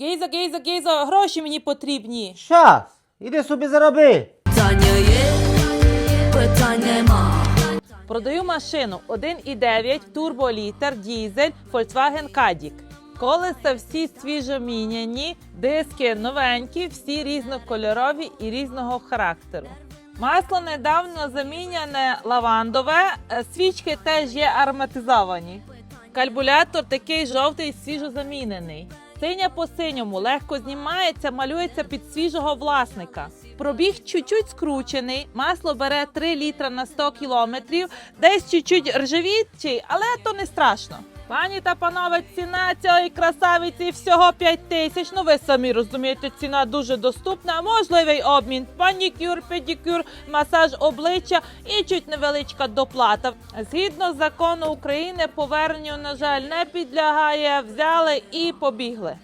Гейза, гейза, гейза, гроші мені потрібні. Щас, іди собі зароби. Питання є, питань нема. Продаю машину 1,9 турболітр дізель Volkswagen Caddy. Колеса всі свіжоміняні, диски новенькі, всі різнокольорові і різного характеру. Масло недавно заміняне лавандове, е, свічки теж є ароматизовані. Кальбулятор такий жовтий, свіжозамінений. Синя по синьому легко знімається, малюється під свіжого власника. Пробіг чуть-чуть скручений, масло бере 3 літра на 100 кілометрів, десь чуть-чуть ржавітчий, але то не страшно. Пані та панове, ціна цієї красавиці всього 5 тисяч. Ну ви самі розумієте, ціна дуже доступна. Можливий обмін, панікюр, педикюр, масаж обличчя і чуть невеличка доплата. Згідно закону України, поверненню, на жаль, не підлягає. Взяли і побігли.